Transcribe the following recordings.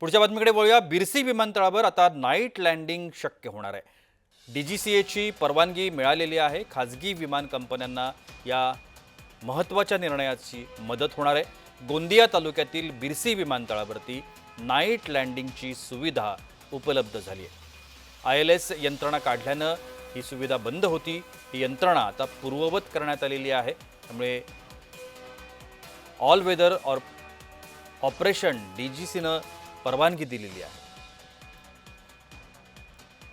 पुढच्या बातमीकडे बोलूया बिरसी विमानतळावर आता नाईट लँडिंग शक्य होणार आहे. डी जी सी एची परवानगी मिळालेली आहे. खाजगी विमान कंपन्यांना या महत्त्वाच्या निर्णयाची मदत होणार आहे. गोंदिया तालुक्यातील बिरसी विमानतळावरती नाईट लँडिंगची सुविधा उपलब्ध झाली आहे. आय एल एस यंत्रणा काढल्यानं ही सुविधा बंद होती. ही यंत्रणा आता पूर्ववत करण्यात आलेली आहे. त्यामुळे all weather or operation D G सीनं परवानगी दिलेली आहे.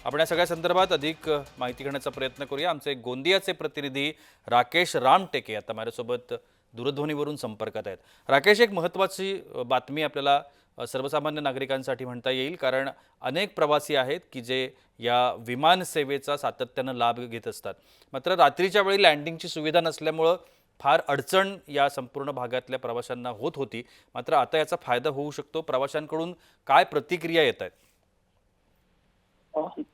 आपण या सगळ्या संदर्भात अधिक माहिती घेण्याचा प्रयत्न करूया. आमचे गोंदियाचे प्रतिनिधी राकेश रामटेके आता माझ्यासोबत दूरध्वनीवरून संपर्कात आहेत. राकेश एक महत्त्वाची बातमी आपल्याला सर्वसामान्य नागरिकांसाठी म्हणता येईल कारण अनेक प्रवासी आहेत की जे या विमान सेवेचा सातत्यानं लाभ घेत असतात. मात्र रात्रीच्या वेळी लँडिंगची सुविधा नसल्यामुळं फार अडचण या संपूर्ण भागातल्या प्रवाशांना होत होती. मात्र आता याचा फायदा होऊ शकतो. प्रवाशांकडून काय प्रतिक्रिया येत आहेत?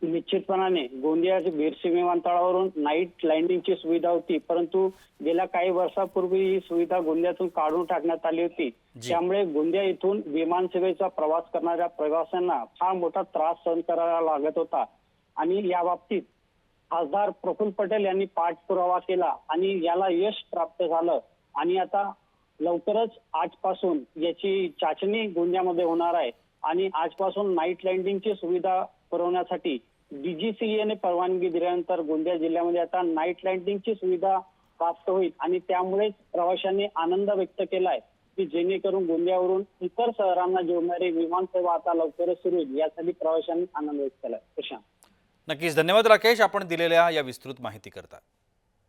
निश्चितपणाने गोंदियाच्या बिरसी विमानतळावरून नाईट लँडिंगची सुविधा होती. परंतु गेल्या काही वर्षापूर्वी ही सुविधा गोंदियातून काढून टाकण्यात आली होती. त्यामुळे गोंदिया इथून विमानसेवेचा प्रवास करणाऱ्या प्रवाशांना फार मोठा त्रास सहन करावा लागत होता. आणि या बाबतीत खासदार प्रफुल्ल पटेल यांनी पाठपुरावा केला आणि याला यश प्राप्त झालं. आणि आता लवकरच आजपासून याची चाचणी गोंदियामध्ये होणार आहे. आणि आजपासून नाईट लँडिंगची सुविधा पुरवण्यासाठी डीजीसीएने परवानगी दिल्यानंतर गोंदिया जिल्ह्यामध्ये आता नाईट लँडिंगची सुविधा प्राप्त होईल. आणि त्यामुळेच प्रवाशांनी आनंद व्यक्त केलाय की जेणेकरून गोंदियावरून इतर शहरांना जोडणारी विमानसेवा आता लवकरच सुरू होईल. यासाठी प्रवाशांनी आनंद व्यक्त केलाय. प्रशांत. नक्कीच. धन्यवाद राकेश. आपण दिलेल्या या विस्तृत माहिती करता.